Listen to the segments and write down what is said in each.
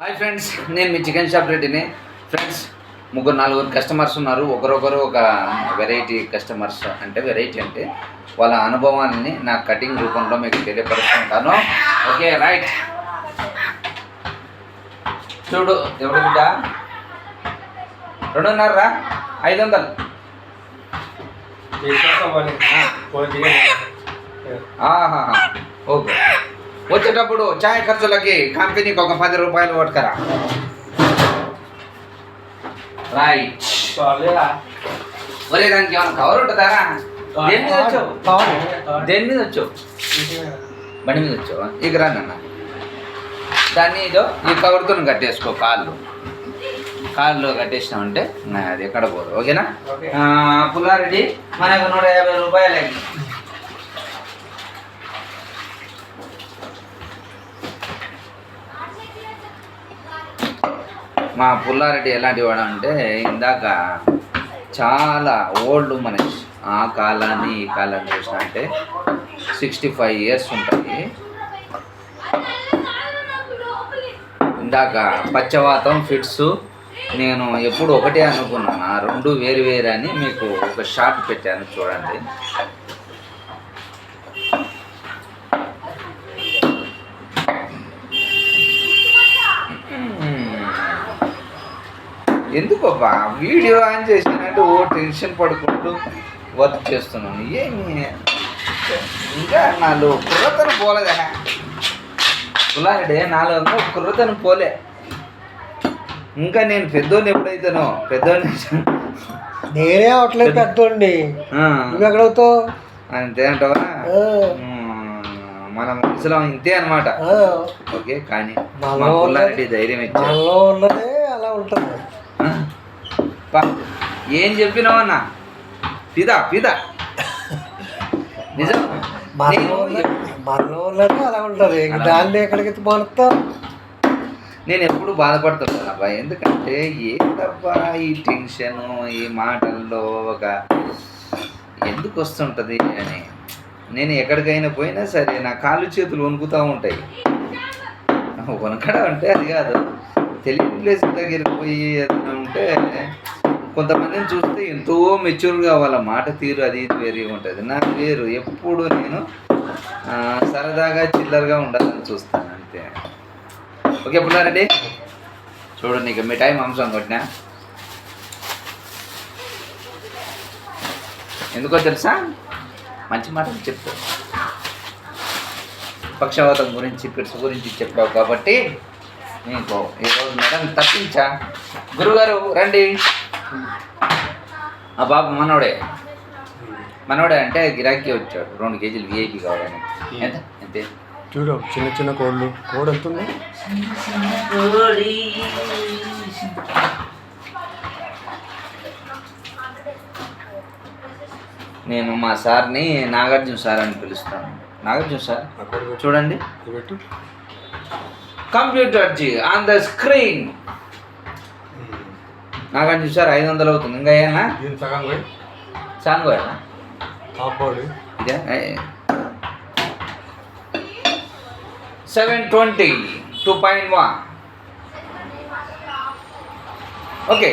Hi friends నేను మీ chicken shop రెడ్డిని. ఫ్రెండ్స్ ముగ్గురు నలుగురు కస్టమర్స్ ఉన్నారు. ఒకరొకరు ఒక వెరైటీ కస్టమర్స్ అంటే వెరైటీ అంటే వాళ్ళ అనుభవాన్ని నా కటింగ్ రూపంలో మీకు తెలియపరుస్తుంటాను. ఓకే రైట్ చూడు ఎవడు బిడ్డ? రెండున్నర ఐదు వందలు ఓకే. వచ్చేటప్పుడు చాయ్ ఖర్చులకి కంపెనీకి ఒక పది రూపాయలు పట్టుకరా రైట్ ఒరే దానికి ఏమైనా కవర్ ఉంటుందా? దేని మీద వచ్చావు? దేని మీద వచ్చావు? బండి మీద వచ్చావా? ఇక రా నాన్న. దాన్ని ఇదో ఈ కవర్తో కట్టేసుకో కాళ్ళు. కాళ్ళు కట్టేసినామంటే అది ఎక్కడ పోదు. ఓకేనా? పుల్లారెడ్డి మనకు నూట యాభై రూపాయలు మా పుల్లారెడ్డి ఎలాంటి వాడు అంటే ఇందాక చాలా ఓల్డ్ మనిషి. ఆ కాలాన్ని ఈ కాలాన్ని చూసిన అంటే సిక్స్టీ ఫైవ్ ఇయర్స్ ఉంటాయి. ఇందాక పచ్చవాతం ఫిట్స్ నేను ఎప్పుడు ఒకటే అనుకున్నాను. ఆ రెండు వేరు వేరు అని మీకు ఒక షార్ట్ పెట్టాను చూడండి. ఎందుకు వీడియో ఆన్ చేశానంటే ఓ టెన్షన్ పడుకుంటూ వర్క్ చేస్తున్నాను. ఏమి? ఇంకా నాలో కుర్రతను పోలేదా. పుల్లారెడ్డి నాలో ఇంకా కుర్రతను పోలే. ఇంకా నేను పెద్దోని ఎప్పుడైతేనో పెద్దోని నేనే అవట్లేదు పెద్దోండి నువ్వు ఎక్కడవుతావు అంతే అంటావా? మన మనసులో ఇంతే అనమాట ఓకే కానీ మా పుల్లారెడ్డి ధైర్యం ఉన్నదే అలా ఉంటుంది. ఏం చెప్పినావన్నా పిదా పిదా. నిజం? అలా ఉంటుంది. దాన్ని ఎక్కడికి నేను ఎప్పుడు బాధపడుతున్నాను అబ్బా ఎందుకంటే ఏంటబ్బా ఈ టెన్షన్ ఈ మాటల్లో ఒక ఎందుకు వస్తుంటుంది అని. నేను ఎక్కడికైనా పోయినా సరే నా కాళ్ళు చేతులు వణుకుతూ ఉంటాయి. వణకడం అంటే అది కాదు. తెలియని ప్లేస్ దగ్గరికి పోయి ఉంటే కొంతమందిని చూస్తే ఎంతో మెచ్యూర్గా వాళ్ళ మాట తీరు అది ఇది వేరే ఉంటుంది. నాకు వేరు. ఎప్పుడు నేను సరదాగా చిల్లరగా ఉండాలని చూస్తాను. అంతే. ఓకే పుల్లారెడ్డి చూడు నీకు మిఠాయి మాంసం కొట్టినా. ఎందుకో తెలుసా? మంచి మాటలు చెప్తా. పక్షవాతం గురించి పిడుసు గురించి చెప్పావు కాబట్టి నీకు ఈరోజు మేడం తప్పించా. గురుగారు రండి. ఆ బాబు మనోడే. మనోడే అంటే గిరాకీ వచ్చాడు. రెండు కేజీలు విఐపి కావాలని. ఎంత? అంతే చూడు చిన్న చిన్న కోళ్ళు కోడి ఎంత ఉంది నేను మా సార్ని నాగార్జున సార్ అని పిలుస్తాను. నాగార్జున సార్. చూడండి. Computer G on the screen. Nagarjuna sir ఐదు వందలు అవుతుంది. ఇంకా ఏనా? సగం seven twenty two point one. Okay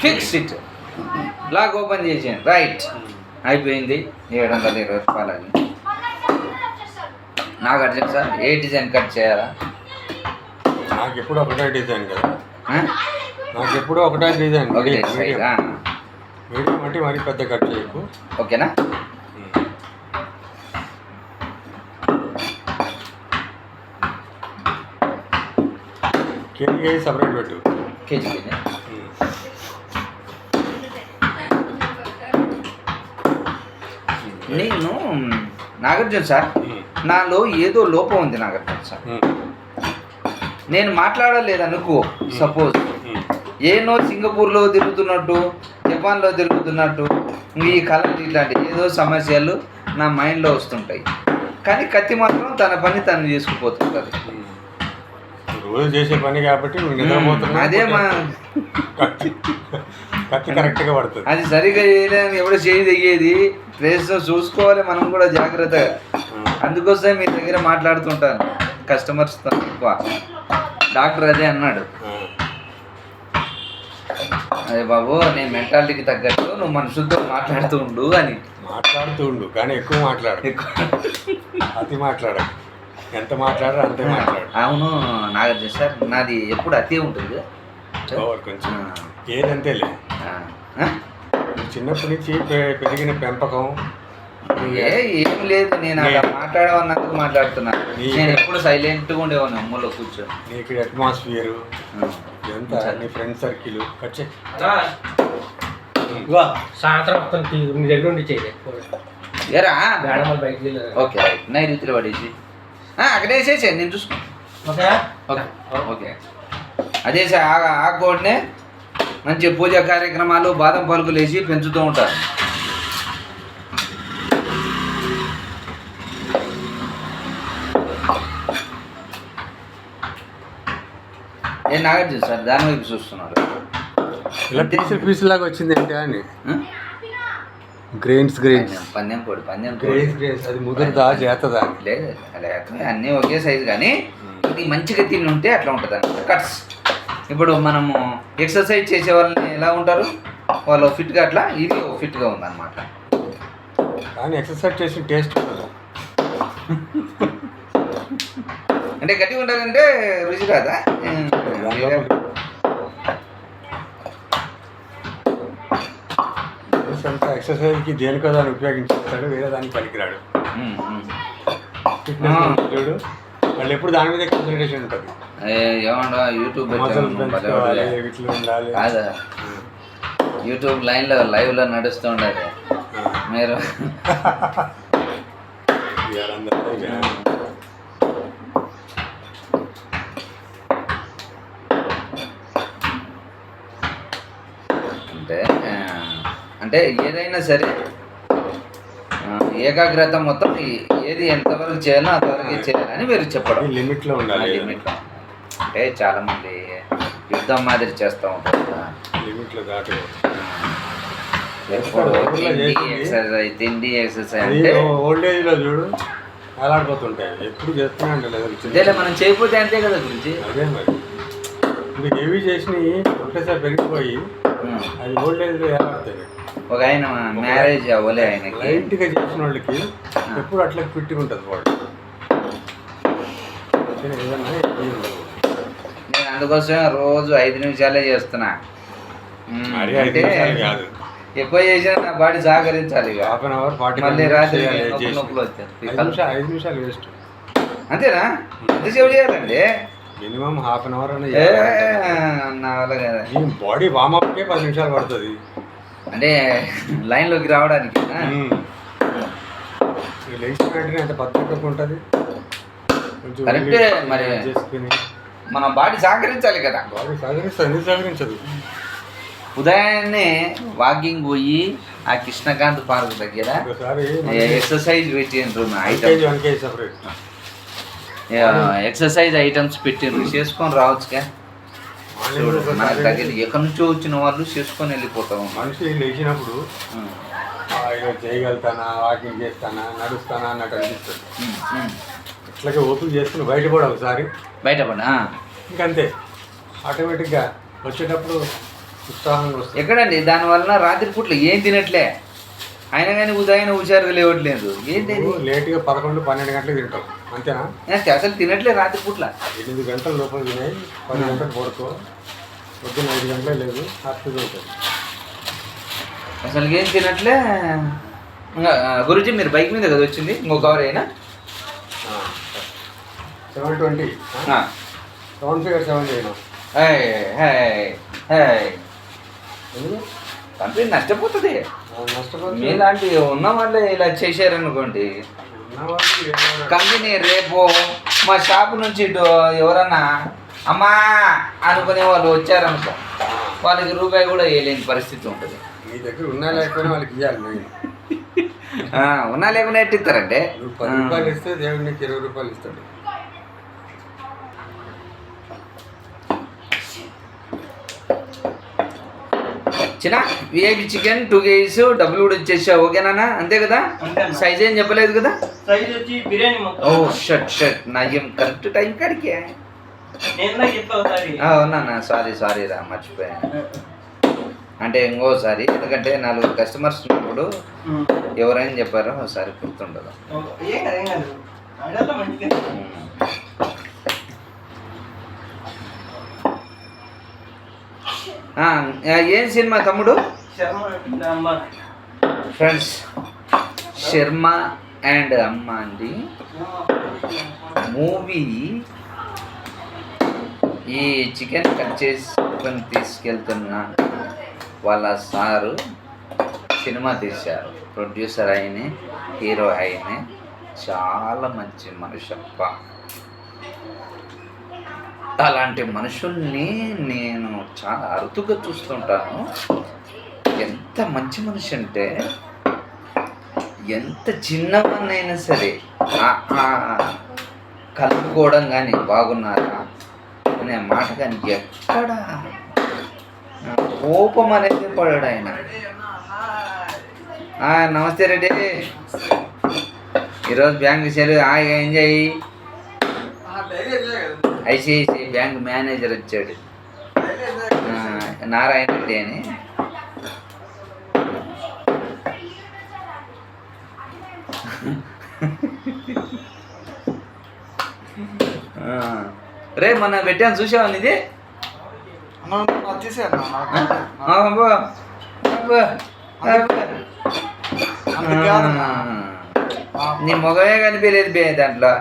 fix it. Blog open చేసాను రైట్. అయిపోయింది. ఏడు వందల ఇరవై రూపాయలని నాకు అర్జెంట్ సార్ ఏ డిజైన్ కట్ చేయాలా? నాకు ఎప్పుడు ఒకటే డిజైన్ కదా? నాకు ఎప్పుడు ఒకటే డిజైన్ ఒకటే మీడియం సైజ్ మీడియం. అంటే మరీ పెద్ద కట్ చేయకు. ఓకేనా? కేజీ కేజీ సపరేట్ పెట్టు. KG KG. నేను నాగార్జున సార్ నాలో ఏదో లోపం ఉంది నాగార్జున సార్. నేను మాట్లాడలేదు అనుకో సపోజ్. ఏనో సింగపూర్లో తిరుగుతున్నట్టు జపాన్లో తిరుగుతున్నట్టు ఈ కళ ఇట్లాంటి ఏదో సమస్యలు నా మైండ్లో వస్తుంటాయి. కానీ కత్తి మాత్రం తన పని తను చేసుకుపోతుంటుంది. రోజు చేసే పని కాబట్టి అదే మా కత్తి కరెక్ట్గా పడుతుంది. అది సరిగా చేయలేని ఎవడో చేయి తెగేది ప్లేస్ చూసుకోవాలి మనం కూడా జాగ్రత్తగా. అందుకోసమే మీ దగ్గర మాట్లాడుతుంటాను. కస్టమర్స్తో ఎక్కువ డాక్టర్ అదే అన్నాడు. అదే బాబు నీ మెంటాలిటీకి తగ్గట్టు నువ్వు మనుషులతో మాట్లాడుతూ ఉండు అని. మాట్లాడుతూ ఉండు కానీ ఎక్కువ మాట్లాడు. అతి మాట్లాడు. ఎంత మాట్లాడరు అంతే మాట్లాడు. అవును నాగార్జున సార్ నాది ఎప్పుడు అతి ఉంటుంది. కొంచెం ఏదంతేలే? చిన్నప్పటి నుంచి పెరిగిన పెంపకం. ఏ ఏం లేదు నేను అలా మాట్లాడమన్నందుకు మాట్లాడుతున్నా. నేను ఎప్పుడు సైలెంట్గా ఉండేవాడిని అమ్మలో కూర్చొని. నీకు అట్మాస్ఫియర్. ఎంత నీ ఫ్రెండ్ సర్కిల్ వచ్చే సాయంత్రం మొత్తం తీ- మీ దగ్గర ఉండి మేడం బయటికి వెళ్ళారు ఓకే రైట్ నైరుతిలో పడేసి. ఆ, అక్కడే వేసేసే నేను చూసుకో ఓకే? Okay okay. అదే సార్ ఆ ఆ కోడ్నే మంచి పూజా కార్యక్రమాలు బాదం పలుకులు వేసి పెంచుతూ ఉంటారు. ఏ నాగార్జున సార్ దాని వైపు చూస్తున్నారు. ఇలా పీసులు పీసులు లాగా వచ్చింది ఏంటి అని? గ్రెయిన్స్ గ్రెయిన్స్ పందెం కోడి పందెం గ్రెయిన్స్ గ్రెయిన్స్ అది ముదురుదా చేతదా? లేదు లేకపోతే అన్నీ ఒకే సైజు కానీ ఇది మంచిగా తిని ఉంటే అట్లా ఉంటుంది అనమాట కట్స్ ఇప్పుడు మనము ఎక్సర్సైజ్ చేసే వాళ్ళని ఎలా ఉంటారు? వాళ్ళు ఫిట్గా అట్లా ఇది ఫిట్గా ఉందన్నమాట. కానీ ఎక్సర్సైజ్ చేసిన టేస్ట్ అంటే గట్టిగా ఉండాలంటే రుచి రాదా? అంతా ఎక్సర్సైజ్కి దేనికో దాన్ని ఉపయోగించేస్తాడు వేరే దానికి పనికిరాడు. చూడు. వాళ్ళు ఎప్పుడు దాని మీద కాన్సన్ట్రేషన్ ఉంటుంది. ఏ, ఏమంటా యూట్యూబ్ ఉండాలి. కాదా? యూట్యూబ్ లైన్లో లైవ్లో నడుస్తూ ఉండదు మీరు ఇవాళందరూ ఇక అంటే ఆ, అంటే ఏదైనా సరే ఏకాగ్రత మొత్తం ఏది ఎంతవరకు చేయాలో అంతవరకు చేయాలని మీరు చెప్పడం. లిమిట్లో ఉండాలి లిమిట్లో. అంటే చాలా మంది యుద్ధం మాదిరి చేస్తూ ఉంటారు కదా. లిమిట్లో దాటి ఎప్పుడు ఊర్లో తిండి చేసింది. ఎక్సర్సైజ్ తిండి ఎక్సర్సైజ్ అది అంటే ఓల్డ్ ఏజ్లో చూడు అలాడిపోతుంటాయి ఎప్పుడు మనం చేయకపోతే అంతే కదా గురించి. అదే మరి. ఇప్పుడు హెవీ చేసినవి ఒకటేసారి పెరిగిపోయి. అది ఓల్డ్ ఏజ్లో ఏలాడతాయి ఒక ఆయన మ్యారేజ్ అవ్వలే ఆయనకి. లైట్గా చేసిన వాళ్ళకి ఎప్పుడు అట్లా ఫిట్ ఉంటుంది వాడు. నేను అందుకోసమే రోజు ఐదు నిమిషాలే చేస్తున్నా. అంటే ఎక్కువ చేసినా నా బాడీ సహకరించాలి హాఫ్ అన్ అవర్ ఫార్టీ మళ్ళీ రాత్రి నొప్పులు. నిమిషాలు ఐదు నిమిషాలు వేస్ట్. అంతేనా? ఎంతసేపు చేయాలండి? మినిమం హాఫ్ అన్ అవర్ ఏ నా వల్ల కదా. బాడీ వామప్కే పది నిమిషాలు పడుతుంది. అంటే లైన్లోకి రావడానికి? లేచిన వెంటనే అంత పద్ధతిగా ఉంటుంది? కరెక్టే మరి. చేసుకుని మన బాడీ సహకరించాలి కదా. బాడీ సహకరిస్తుంది సహకరించదు. ఉదయాన్నే వాకింగ్ పోయి ఆ కృష్ణకాంత్ పార్క్ దగ్గర ఎక్సర్సైజ్ పెట్టిండ్రు ఐటమ్ ఎక్సర్సైజ్ ఐటమ్స్ పెట్టిండ్రు. చేసుకొని రావచ్చుగా. చూడు మనకు దగ్గర ఎక్కడి నుంచో వచ్చిన వాళ్ళు చేసుకొని వెళ్ళిపోతాం. మనిషి లేచినప్పుడు చేయగలుగుతానా వాకింగ్ చేస్తానా నడుస్తానా అన్నట్టు అనిపిస్తుంది. ఇట్లాగే ఓపిక చేసుకుని బయట కూడా ఒకసారి. బయటపడ ఇంకంతే. ఆటోమేటిక్గా వచ్చేటప్పుడు ఉత్సాహంగా వస్తుంది. ఎక్కడండి? దాని వలన రాత్రి పూట్ల ఏం తినట్లే? అయినా కానీ ఉదయం హుషారుగా లేవట్లేదు. ఏంటి లేట్గా పదకొండు పన్నెండు గంటలకు తింటావు. అంతేనా? అసలు తినట్లే రాత్రి పూట్ల. ఎనిమిది గంటల లోపల తినాయి పది గంటలకు పడుకో. పొద్దున్న ఐదు గంటలే లేదు హ్యాపీగా ఉంటుంది అసలు ఏం తినట్లే? గురుజీ మీరు బైక్ మీద కదా వచ్చింది? ఇంకో కవర్ అయినా seven twenty seven figure seven చేయను. కంపెనీ నష్టపోతుంది. నష్టపోతే మీలాంటి ఉన్న వాళ్ళే ఇలా చేశారనుకోండి. కంపెనీ రేపు మా షాప్ నుంచి ఇటు ఎవరన్నా అమ్మా! అనుకునే వాళ్ళు వచ్చారనుకో వాళ్ళకి రూపాయి కూడా వేయలేని పరిస్థితి ఉంటుంది. నీ దగ్గర ఉన్నా లేకపోయినా వాళ్ళకి ఇవ్వాలి ఉన్నా లేకుండా ఎట్టిస్తారంటే? పది రూపాయలు ఇస్తే దేవుడు నీకు ఇరవై రూపాయలు ఇస్తాడు. చిన్న విఐపి చికెన్ టూ కేజీస్ డబ్బులు కూడా ఇచ్చేసా. ఓకేనా అంతే కదా. సైజ్ ఏం చెప్పలేదు కదా? సైజ్ వచ్చి బిర్యానీ ఓ షట్ షట్. కరెక్ట్ టైం కాడికే. అవునా సారీ సారీ రా మర్చిపోయాను. అంటే ఇంకోసారి ఎందుకంటే నలుగురు కస్టమర్స్ ఉన్నప్పుడు. ఎవరైనా చెప్పారో ఒకసారి గుర్తుండదు. ఏం సినిమా తమ్ముడు? ఫ్రెండ్స్ శర్మ అండ్ అమ్మ అండి. మూవీ ఈ చికెన్ కట్ చేసుకొని తీసుకెళ్తున్న వాళ్ళ సారు సినిమా తీశారు. ప్రొడ్యూసర్ ఆయనే హీరో ఆయనే. చాలా మంచి మనిషి అప్ప అలాంటి మనుషుల్ని నేను చాలా అరుదుగా చూస్తుంటాను. ఎంత మంచి మనిషి అంటే ఎంత చిన్నవాన్నైనా సరే కలుపుకోవడం కానీ బాగున్నారా అనే మాట కానీ ఎక్కడ కోపం అనేది పడాడు ఆయన నమస్తే రెడ్డి. ఈరోజు బ్యాంక్ విషయాలు హాయిగా ఎంజాయ్. ఐసిఐసిఐ బ్యాంక్ మేనేజర్ వచ్చాడు. నారాయణ రెడ్డి అని. రే మొన్న పెట్టాను చూసావా ఇది నీ మొగమే కనిపించలేదు బే దాంట్లో.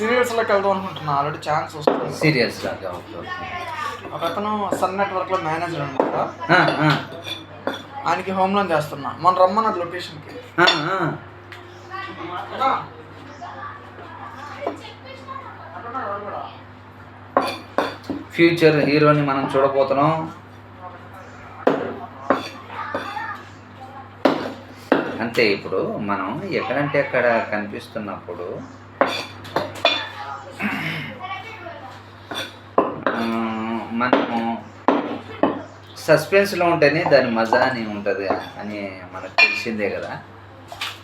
సీరియల్స్లోకి వెళ్దాం అనుకుంటున్నా. ఆల్రెడీ ఛాన్స్ వస్తుంది. సీరియస్గా ఓకే, ఓకే. ఒక అతను సన్ నెట్వర్క్లో మేనేజర్ అనమాట ఆయనకి హోమ్ లోన్ చేస్తున్నా. మొన్న రమ్మన్నాడు లొకేషన్కి. ఫ్యూచర్ హీరోని మనం చూడబోతున్నాం. అంతే ఇప్పుడు మనం ఎక్కడంటే అక్కడ కనిపిస్తున్నప్పుడు మనము సస్పెన్స్లో ఉంటేనే దాని మజా అని ఉంటుంది అని మనకు తెలిసిందే కదా.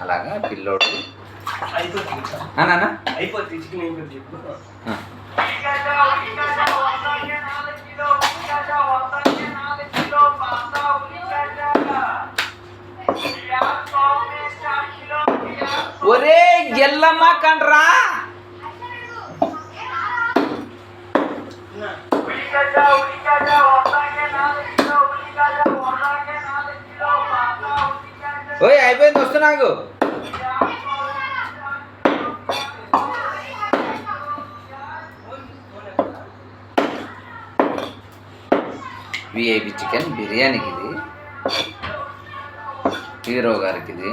అలాగా పిల్లోడు. ఒరే ఎల్లమ్మ కండ్రా! ఓయ్ అయిపోయింది వస్తు నాకు. విఐపి చికెన్ బిర్యానీకి ఇది హీరో గారికి ఇది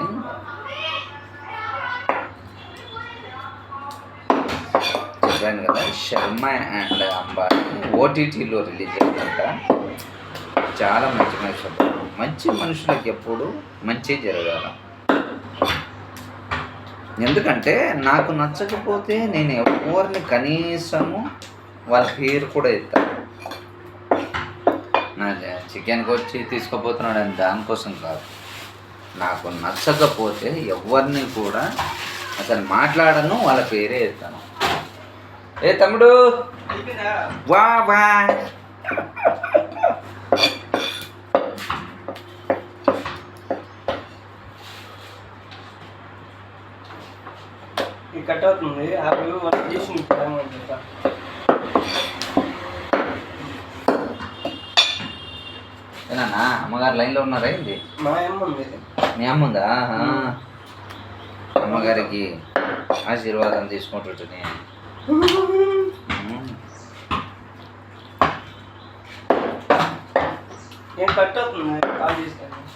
చెప్పాను కదా? శర్మ అండ్ అంబానీ ఓటీటీలో రిలీజ్ అయిందంట చాలా మంచి మనిషి మంచి మనుషులకు ఎప్పుడు మంచి జరగాల. ఎందుకంటే నాకు నచ్చకపోతే నేను ఎవరిని కనీసము వాళ్ళ పేరు కూడా ఇస్తాను నా చికెన్కి వచ్చి తీసుకుపోతున్నాడు అని దానికోసం కాదు. నాకు నచ్చకపోతే ఎవరిని కూడా అసలు మాట్లాడను వాళ్ళ పేరే ఎత్తాను. ఏ తమ్ముడు? వా వా. కట్ అవుతుంది. ఆ రోజు మనం చేసి ఏనా అమ్మగారు లైన్లో ఉన్నారా ఏంటి మా అమ్మ ఉంది. మీ అమ్మ ఉందా. అమ్మగారికి ఆశీర్వాదం తీసుకుంటుంటే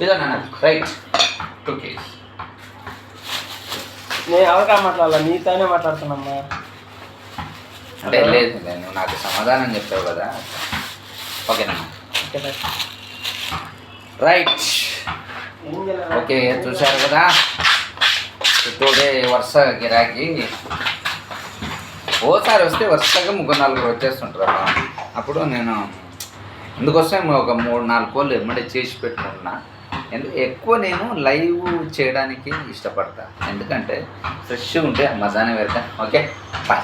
ఇదన్నా రైట్. ఓకే నేను ఎవరికా మాట్లాడాలా? నీతోనే మాట్లాడుతున్నామ్మా. అంటే లేదు నువ్వు నాకు సమాధానం చెప్పావు కదా. ఓకేనా ఓకే బాయ్. రైట్ ఓకే చూశారు కదా. చుట్టూడే వరుస గిరాకీ. ఓసారి వస్తే వరుసగా ముగ్గురు నలుగురు వచ్చేస్తుంటారు అప్పుడు నేను అందుకోసం ఒక మూడు నాలుగు కోళ్ళు ఎమ్మడే చేసి పెట్టుకుంటున్నా. ఎందుకు ఎక్కువ నేను లైవ్ చేయడానికి ఇష్టపడతా. ఎందుకంటే ఫ్రెష్గా ఉంటే మజానే పెడతా ఓకే బాయ్.